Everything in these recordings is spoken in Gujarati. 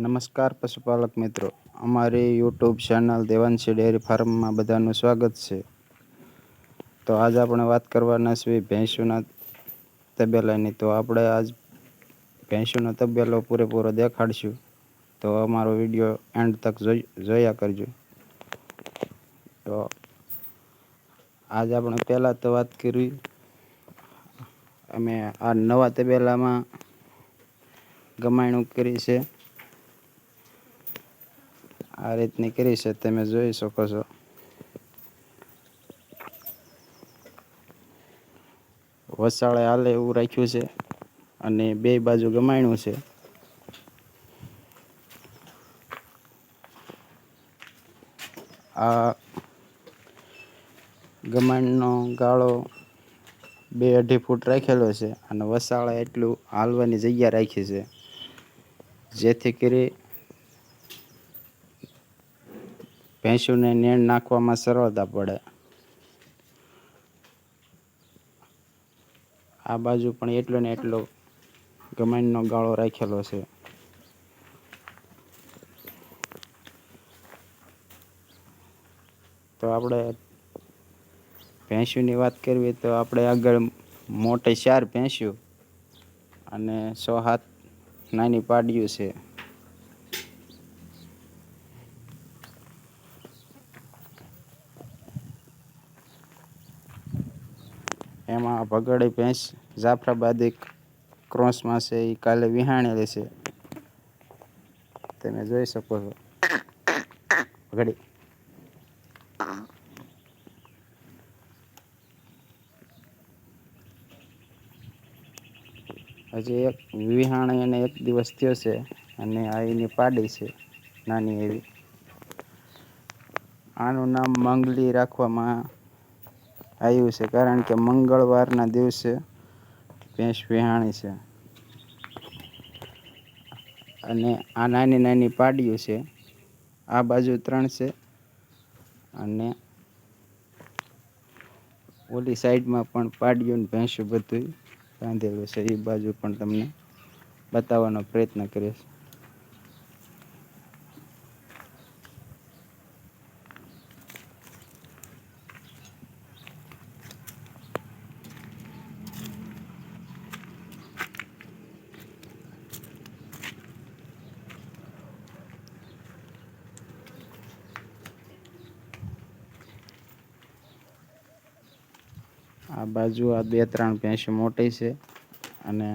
નમસ્કાર પશુપાલક મિત્રો. અમારી યુટ્યુબ ચેનલ દેવાંશી ડેરી ફાર્મમાં બધાનું સ્વાગત છે. તો આજ આપણે વાત કરવાના છીએ ભેંસોના તબેલાની. તો આપણે આજ ભેંસોનો તબેલો પૂરેપૂરો દેખાડશું. તો અમારો વીડિયો એન્ડ તક જોઈ, જોયા કરજો. તો આજ આપણે પહેલાં તો વાત કરી. અમે આ નવા તબેલામાં ગમાયણું કરી છે. આ રીતની કરી છે, તમે જોઈ શકો છો. વસાળે હાલે એવું રાખ્યું છે અને બે બાજુ ગમાયણું છે. આ ગમાણનો ગાળો બે અઢી ફૂટ રાખેલો છે અને વસાળા એટલું હાલવાની જગ્યા રાખી છે. જેથી કરી ભેંસોને નેણ નાખવામાં સરળતા પડે. આ બાજુ પણ એટલો ને એટલો ગમાણનો ગાળો રાખેલો છે. તો આપણે ભેંસુની વાત કરવી તો આપણે આગળ મોટે ચાર ભેંસ્યું અને સો હાથ નાની પાડ્યું છે. એમાં ભગડી ભેંસ જાફરાબાદી ક્રોસમાં છે એ કાલે વિહાણેલી છે તમે જોઈ શકો છો. ભગડી. હજી એક વિહાણે એને એક દિવસ થયો છે અને આ એની પાડી છે, નાની એવી. આનું નામ મંગલી રાખવામાં આવ્યું છે કારણ કે મંગળવારના દિવસે ભેંસ વિહાણી છે. અને આ નાની નાની પાડીઓ છે. આ બાજુ ત્રણ છે. અને ઓલી સાઈડમાં પણ પાડીઓને ભેંસો બધું બાંધેલું છે. એ બાજુ પણ તમને બતાવવાનો પ્રયત્ન કરીશ. આ બાજુ આ બે ત્રણ ભેંસો મોટી છે અને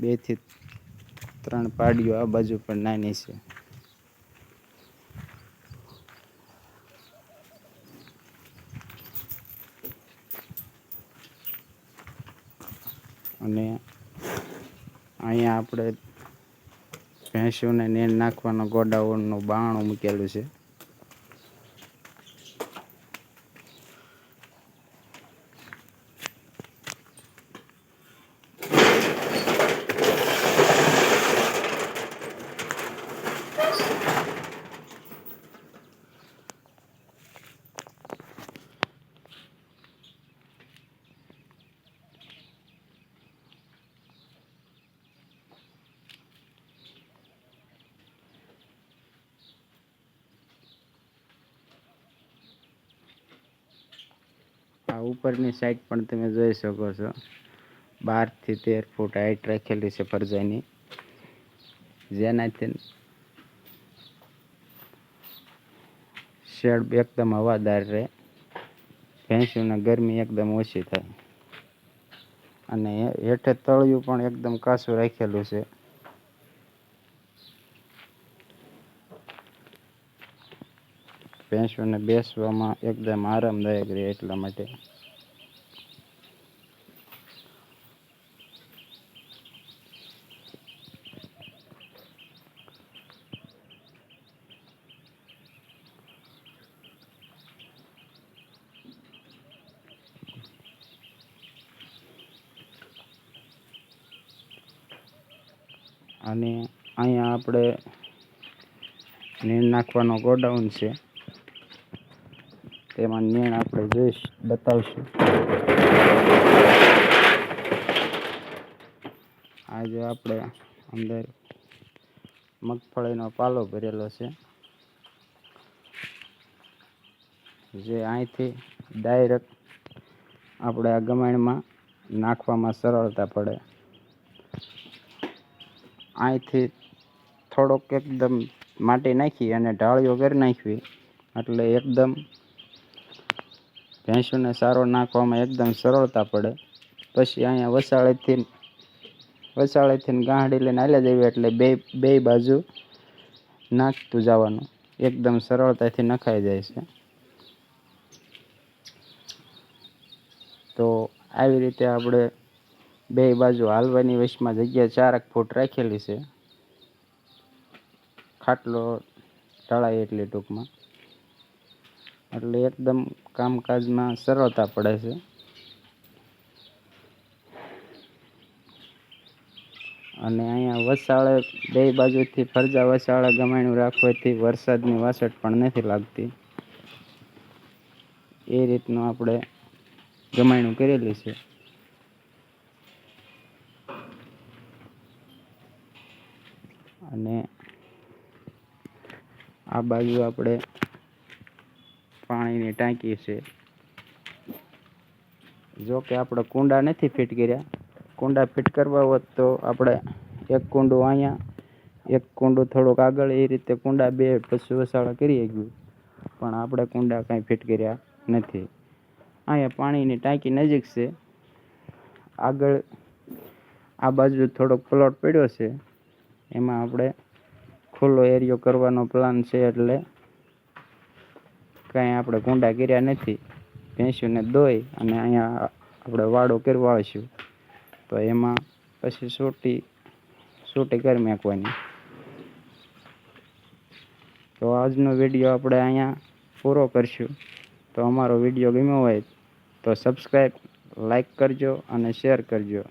બેથી ત્રણ પાડીઓ આ બાજુ પણ નાની છે. અને અહીંયા આપણે ભેંસોને નેણ નાખવાનો ગોડાઉનનું બાણું મૂકેલું છે. ઉપરની સાઈડ પણ તમે જોઈ શકો છો. બારથી તેર ફૂટ હાઈટ રાખેલી છે ફરજાની. જેનાથી શેડ એકદમ હવાદાર રહે. ભેંસોને ગરમી એકદમ ઓછી થાય. અને હેઠે તળિયું પણ એકદમ કાસું રાખેલું છે. ભેંસોને બેસવામાં એકદમ આરામદાયક રહે એટલા માટે. અને અહીંયા આપણે નીણ નાખવાનો ગોડાઉન છે. તેમાં નીણ આપણે જોઈશ, બતાવશું. આજે આપણે અંદર મગફળીનો પાલો ભરેલો છે. જે અહીંથી ડાયરેક્ટ આપણે આ ગમાણમાં નાખવામાં સરળતા પડે. અહીંથી થોડોક એકદમ માટી નાખી અને ઢાળીઓ કરી નાખવી. એટલે એકદમ ભેંસોને સારો નાખવામાં એકદમ સરળતા પડે. પછી અહીંયા વસાળેથી વસાળેથી ગાંહડી લઈને હાલ્યા જઈએ એટલે બે બે બાજુ નાખતું જવાનું. એકદમ સરળતાથી નખાઈ જાય છે. તો આવી રીતે આપણે બે બાજુ હાલવાની વચમાં જગ્યા ચારક ફૂટ રાખેલી છે. ખાટલો ઢળાય એટલી ટૂંકમાં. એટલે એકદમ કામકાજમાં સરળતા પડે છે. અને અહીંયા વસાળે બે બાજુથી ફરજા વસાળા ગમાણું રાખવાથી વરસાદની વાસટ પણ નથી લાગતી. એ રીતનું આપણે ગમાણું કરેલી છે. અને આ બાજુ આપણે પાણીની ટાંકી છે જો કે આપણે કુંડા નથી ફિટ કર્યા. કુંડા ફિટ કરવા હોત તો આપણે એક કુંડું અહીંયા, એક કુંડું થોડુંક આગળ એ રીતે કુંડા બે પશુ વસાળા કરી ગયું. પણ આપણે કુંડા કાંઈ ફિટ કર્યા નથી. અહીંયા પાણીની ટાંકી નજીક છે. આગળ આ બાજુ થોડોક પ્લોટ પડ્યો છે. એમાં આપણે ખુલ્લો એરિયો કરવાનો પ્લાન છે એટલે કાંઈ આપણે કુંડા કર્યા નથી. ભેંસીને દોઈ અને અહીંયા આપણે વાડો કરવા આવશું તો એમાં પછી સૂટી સૂટી કરી નાખવાની. તો આજનો વીડિયો આપણે અહીંયા પૂરો કરશું. તો અમારો વીડિયો ગમ્યો હોય તો સબસ્ક્રાઈબ લાઈક કરજો અને શેર કરજો.